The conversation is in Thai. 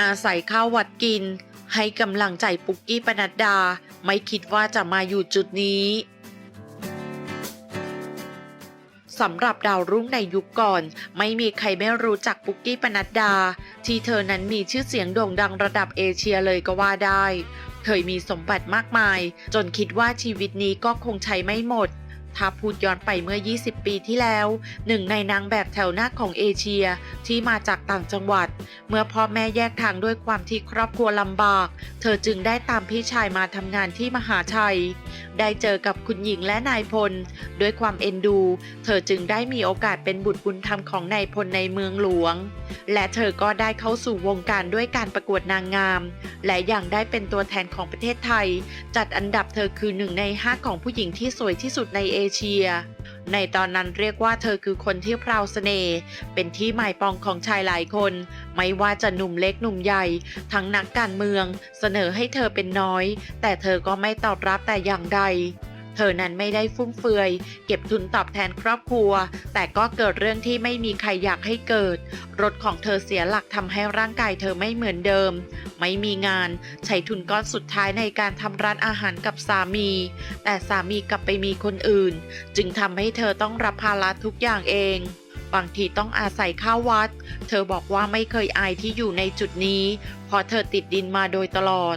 อาศัยข้าววัดกิน ให้กำลังใจปุกกี้ปนัดดา ไม่คิดว่าจะมาอยู่จุดนี้สำหรับดาวรุ่งในยุคก่อน ไม่มีใครไม่รู้จักปุกกี้ปนัดดา ที่เธอนั้นมีชื่อเสียงโด่งดังระดับเอเชียเลยก็ว่าได้ เคยมีสมบัติมากมาย จนคิดว่าชีวิตนี้ก็คงใช้ไม่หมด ถ้าพูดย้อนไปเมื่อ 20 ปีที่แล้ว หนึ่งในนางแบบแถวหน้าของเอเชียที่มาจากต่างจังหวัด เมื่อพ่อแม่แยกทางด้วยความที่ครอบครัวลำบาก เธอจึงได้ตามพี่ชายมาทำงานที่มหาชัย ได้เจอกับคุณหญิงและนายพล ด้วยความเอ็นดู เธอจึงได้มีโอกาสเป็นบุตรบุญธรรมของนายพลในเมืองหลวง และเธอก็ได้เข้าสู่วงการด้วยการประกวดนางงาม และยังได้เป็นตัวแทนของประเทศไทย จัดอันดับเธอคือหนึ่งในห้าของผู้หญิงที่สวยที่สุดในเอเชีย ในตอนนั้นเรียกว่าเธอคือคนที่พราวเสน่ห์เป็นที่หมายปองของชายหลายคน ไม่ว่าจะหนุ่มเล็กหนุ่มใหญ่ ทั้งนักการเมือง เสนอให้เธอเป็นน้อย แต่เธอก็ไม่ตอบรับแต่อย่างใด เธอนั้นไม่ได้ฟุ่มเฟือย เก็บทุนตอบแทนครอบครัว แต่ก็เกิดเรื่องที่ไม่มีใครอยากให้เกิด รถของเธอเสียหลักทำให้ร่างกายเธอไม่เหมือนเดิม ไม่มีงาน ใช้ทุนก้อนสุดท้ายในการทำร้านอาหารกับสามี แต่สามีกลับไปมีคนอื่น จึงทำให้เธอต้องรับภาระทุกอย่างเองบางทีต้องอาศัยข้าววัด เธอบอกว่าไม่เคยอายที่อยู่ในจุดนี้ เพราะเธอติดดินมาโดยตลอด